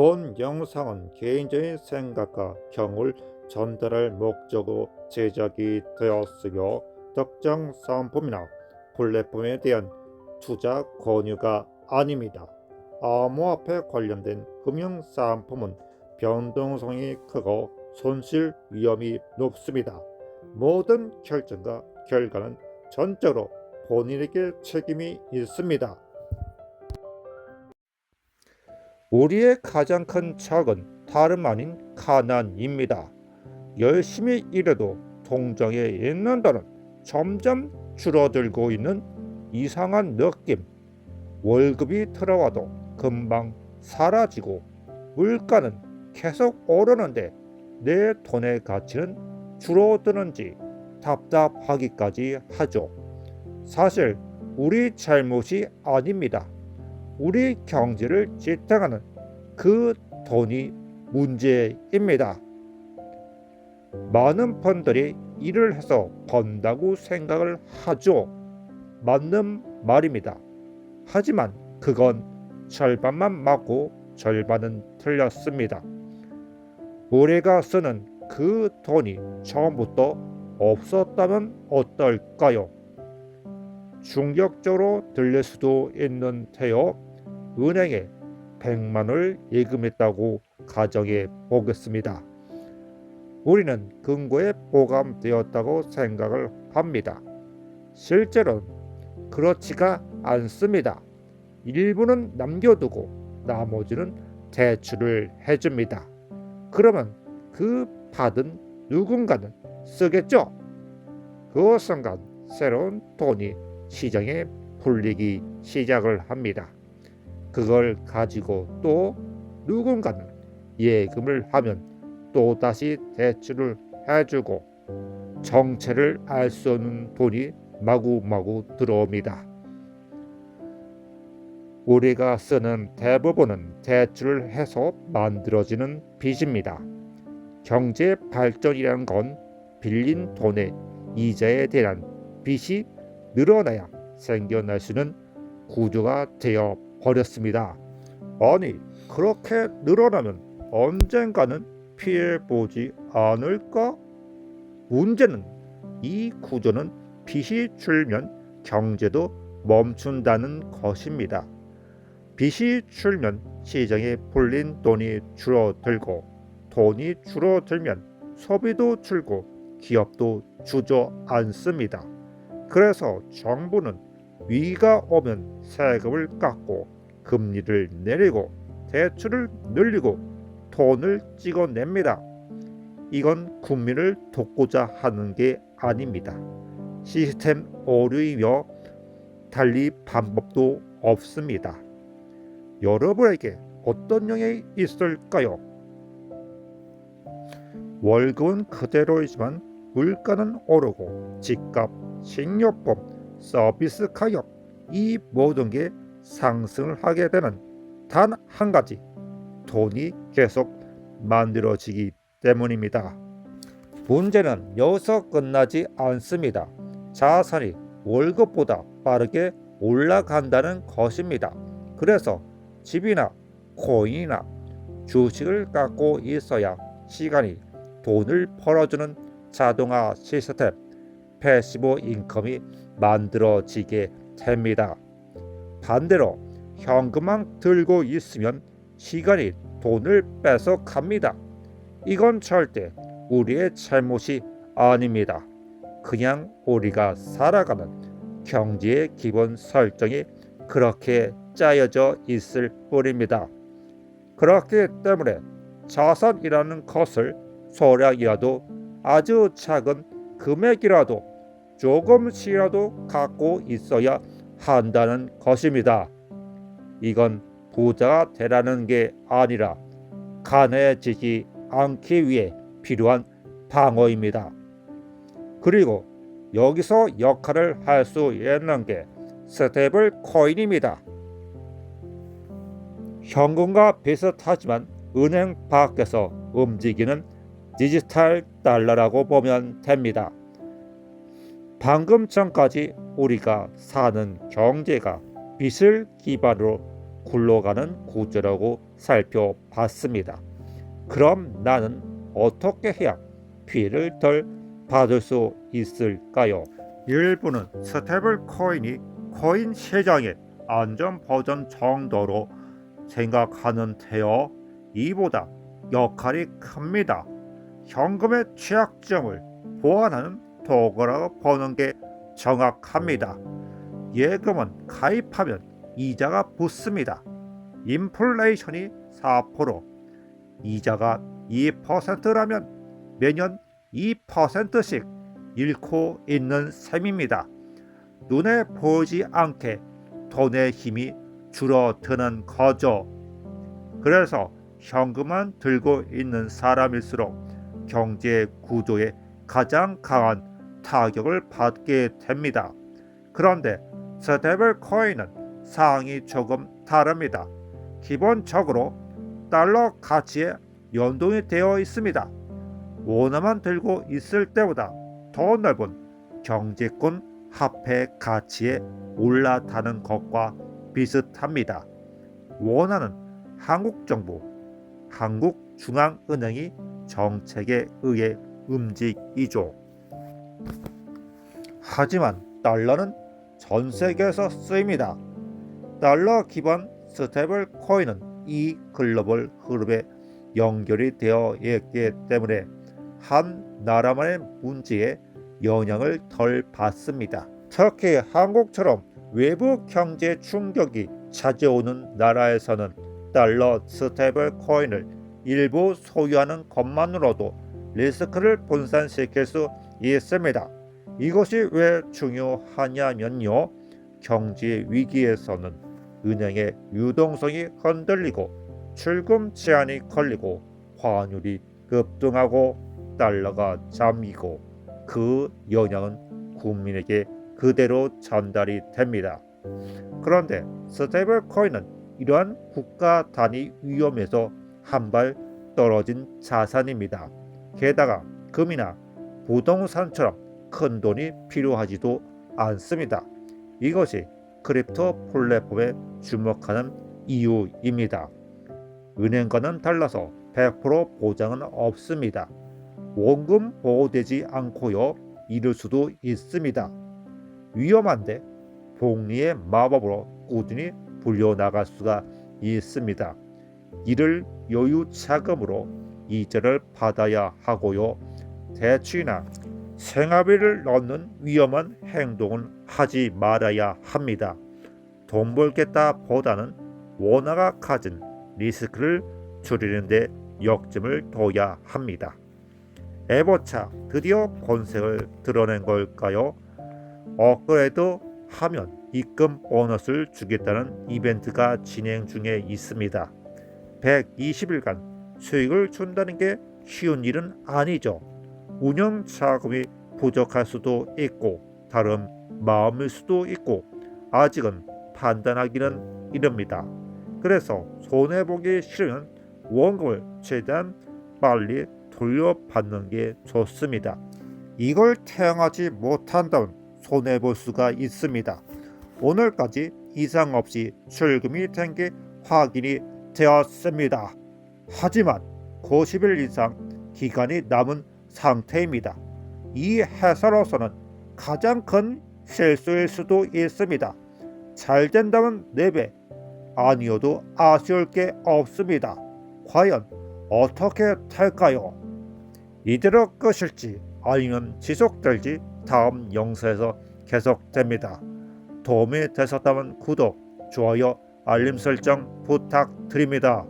본 영상은 개인적인 생각과 경을 전달할 목적으로 제작이 되었으며 특정 상품이나 플랫폼에 대한 투자 권유가 아닙니다. 암호화폐 관련된 금융 상품은 변동성이 크고 손실 위험이 높습니다. 모든 결정과 결과는 전적으로 본인에게 책임이 있습니다. 우리의 가장 큰 적은 다름 아닌 가난입니다. 열심히 일해도 통장에 있는 돈은 점점 줄어들고 있는 이상한 느낌. 월급이 들어와도 금방 사라지고 물가는 계속 오르는데 내 돈의 가치는 줄어드는지 답답하기까지 하죠. 사실 우리 잘못이 아닙니다. 우리 경제를 지탱하는 그 돈이 문제입니다. 많은 분들이 일을 해서 번다고 생각을 하죠. 맞는 말입니다. 하지만 그건 절반만 맞고 절반은 틀렸습니다. 우리가 쓰는 그 돈이 처음부터 없었다면 어떨까요? 충격적으로 들릴 수도 있는데요. 은행에 100만을 예금했다고 가정해 보겠습니다. 우리는 금고에 보감되었다고 생각을 합니다. 실제로는 그렇지가 않습니다. 일부는 남겨두고 나머지는 대출을 해줍니다. 그러면 그 받은 누군가는 쓰겠죠? 그 순간 새로운 돈이 시장에 풀리기 시작을 합니다. 그걸 가지고 또 누군가는 예금을 하면 또 다시 대출을 해주고 정체를 알 수 없는 돈이 마구마구 들어옵니다. 우리가 쓰는 대부분은 대출을 해서 만들어지는 빚입니다. 경제 발전이라는 건 빌린 돈의 이자에 대한 빚이 늘어나야 생겨날 수 있는 구조가 되어 버렸습니다. 아니 그렇게 늘어나면 언젠가는 피해 보지 않을까? 문제는 이 구조는 빚이 줄면 경제도 멈춘다는 것입니다. 빚이 줄면 시장에 풀린 돈이 줄어들고 돈이 줄어들면 소비도 줄고 기업도 주저앉습니다. 그래서 정부는 위기가 오면 세금을 깎고 금리를 내리고 대출을 늘리고 돈을 찍어냅니다. 이건 국민을 돕고자 하는 게 아닙니다. 시스템 오류이며 달리 방법도 없습니다. 여러분에게 어떤 영향이 있을까요? 월급은 그대로이지만 물가는 오르고 집값, 식료품, 서비스 가격 이 모든 게 상승을 하게 되는 단 한 가지 돈이 계속 만들어지기 때문입니다. 문제는 여기서 끝나지 않습니다. 자산이 월급보다 빠르게 올라간다는 것입니다. 그래서 집이나 코인이나 주식을 갖고 있어야 시간이 돈을 벌어주는 자동화 시스템 패시브 인컴이 만들어지게 됩니다. 반대로 현금만 들고 있으면 시간이 돈을 뺏어 갑니다. 이건 절대 우리의 잘못이 아닙니다. 그냥 우리가 살아가는 경제의 기본 설정이 그렇게 짜여져 있을 뿐입니다. 그렇기 때문에 자산이라는 것을 소량이라도 아주 작은 금액이라도 조금씩이라도 갖고 있어야 한다는 것입니다. 이건 부자가 되라는 게 아니라 가난해지지 않기 위해 필요한 방어입니다. 그리고 여기서 역할을 할 수 있는 게 스테이블 코인입니다. 현금과 비슷하지만 은행 밖에서 움직이는 디지털 달러라고 보면 됩니다. 방금 전까지 우리가 사는 경제가 빚을 기반으로 굴러가는 구조라고 살펴봤습니다. 그럼 나는 어떻게 해야 피해를 덜 받을 수 있을까요? 일부는 스테이블 코인이 코인 시장의 안전 버전 정도로 생각하는데요. 이보다 역할이 큽니다. 현금의 취약점을 보완하는 도구라고 보는 게 정확합니다. 예금은 가입하면 이자가 붙습니다. 인플레이션이 4%, 이자가 2%라면 매년 2%씩 잃고 있는 셈입니다. 눈에 보이지 않게 돈의 힘이 줄어드는 거죠. 그래서 현금만 들고 있는 사람일수록 경제 구조에 가장 강한 타격을 받게 됩니다. 그런데 스테이블 코인은 상황이 조금 다릅니다. 기본적으로 달러 가치에 연동이 되어 있습니다. 원화만 들고 있을 때보다 더 넓은 경제권 화폐 가치에 올라타는 것과 비슷합니다. 원화는 한국 정부, 한국 중앙은행이 정책에 의해 움직이죠. 하지만 달러는 전 세계에서 쓰입니다. 달러 기반 스테이블 코인은 이 글로벌 흐름에 연결이 되어 있기 때문에 한 나라만의 문제에 영향을 덜 받습니다. 특히 한국처럼 외부 경제 충격이 찾아오는 나라에서는 달러 스테이블 코인을 일부 소유하는 것만으로도 리스크를 분산시킬 수 있습니다. 이것이 왜 중요하냐면요. 경제 위기에서는 은행의 유동성이 흔들리고 출금 제한이 걸리고 환율이 급등하고 달러가 잠기고 그 영향은 국민에게 그대로 전달이 됩니다. 그런데 스테이블 코인은 이러한 국가 단위 위험에서 한 발 떨어진 자산입니다. 게다가 금이나 부동산처럼 큰 돈이 필요하지도 않습니다. 이것이 크립토 플랫폼에 주목하는 이유입니다. 은행과는 달라서 100% 보장은 없습니다. 원금 보호되지 않고요. 이럴 수도 있습니다. 위험한데 복리의 마법으로 꾸준히 불려나갈 수가 있습니다. 이를 여유 자금으로 이자를 받아야 하고요. 대출이나 생활비를 넣는 위험한 행동은 하지 말아야 합니다. 돈 벌겠다 보다는 원화가 가진 리스크를 줄이는데 역점을 둬야 합니다. 에버차 드디어 본색을 드러낸 걸까요? 업그레이드 하면 입금 보너스를 주겠다는 이벤트가 진행 중에 있습니다. 120일간 수익을 준다는 게 쉬운 일은 아니죠. 운영 자금이 부족할 수도 있고 다른 마음일 수도 있고 아직은 판단하기는 이릅니다. 그래서 손해 보기 싫으면 원금을 최대한 빨리 돌려받는 게 좋습니다. 이걸 태양하지 못한다면 손해 볼 수가 있습니다. 오늘까지 이상 없이 출금이 된 게 확인이 되었습니다. 하지만 90일 이상 기간이 남은 상태입니다. 이 회사로서는 가장 큰 실수일 수도 있습니다. 잘 된다면 4배, 아니어도 아쉬울 게 없습니다. 과연 어떻게 될까요? 이대로 끝일지 아니면 지속될지 다음 영상에서 계속됩니다. 도움이 되셨다면 구독, 좋아요, 알림 설정 부탁드립니다.